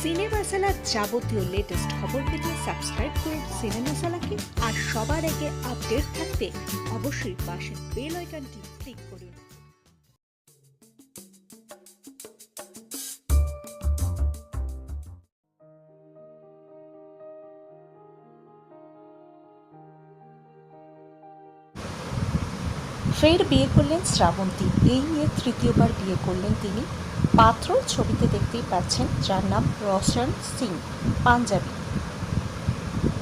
সিনে মশালার যাবতীয় লেটেস্ট খবর পেতে সাবস্ক্রাইব করুন সিনে মশালাকে আর সবার আগে আপডেট থাকতে অবশ্যই পাশের বেল আইকনটি ক্লিক করুন। ফের বিয়ে করলেন শ্রাবন্তী। এই নিয়ে তৃতীয়বার বিয়ে করলেন তিনি। পাত্র ছবিতে দেখতেই পাচ্ছেন যার নাম রোশন সিং, পাঞ্জাবি।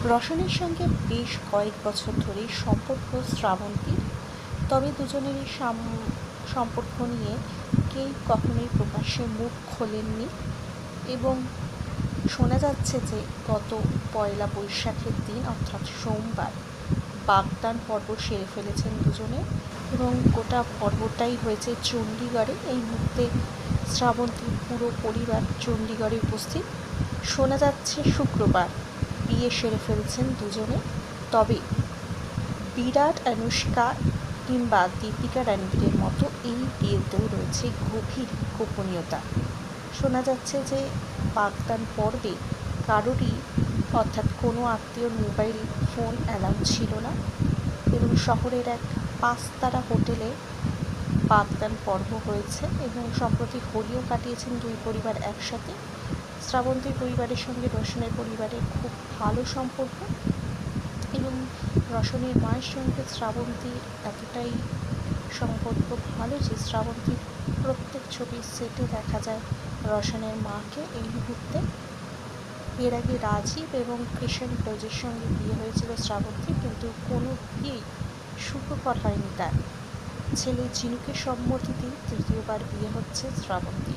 রোশনের সঙ্গে বেশ কয়েক বছর ধরেই সম্পর্ক শ্রাবন্তীর। তবে দুজনেরই সাম- সম্পর্ক নিয়ে কেউ কখনোই প্রকাশ্যে মুখ খোলেননি এবং শোনা যাচ্ছে যে গত পয়লা বৈশাখের দিন, অর্থাৎ সোমবার বাগদান পর্ব সেরে ফেলেছেন দুজনে এবং গোটা পর্বটাই হয়েছে চণ্ডীগড়ে। এই মুহূর্তে শ্রাবন্তীর পুরো পরিবার চণ্ডীগড়ে উপস্থিত। শোনা যাচ্ছে শুক্রবার, বিয়ে সেরে ফেলছেন দুজনে। তবে বিরাট, অনুষ্কা কিংবা দীপিকা রণবীরের মতো এই বিয়েতেও রয়েছে গভীর গোপনীয়তা। শোনা যাচ্ছে যে বাগদান পর্বে কারোরই অর্থাৎ কোনো আত্মীয়র মোবাইল ফোন অ্যালাউ ছিল না এবং শহরের এক পাঁচতারা হোটেলে বাগদান পর্ব হয়েছে এবং সম্প্রতি হোলিও কাটিয়েছেন দুই পরিবার একসাথে। শ্রাবন্তী পরিবারের সঙ্গে রোশনের পরিবারের খুব ভালো সম্পর্ক এবং রসনের মায়ের সঙ্গে শ্রাবন্তীর এতটাই সম্পর্ক ভালো যে শ্রাবন্তীর প্রত্যেক ছবির সেটে দেখা যায় রসনের মাকে এই মুহূর্তে। এর আগে রাজীব এবং কৃষণ ব্রজের সঙ্গে বিয়ে হয়েছিল শ্রাবন্তী, কিন্তু কোনো বিয়েই সুখকর হয়নি তার। ছেলে ঝিনুকের সম্মতিতেই তৃতীয়বার বিয়ে হচ্ছে শ্রাবন্তী।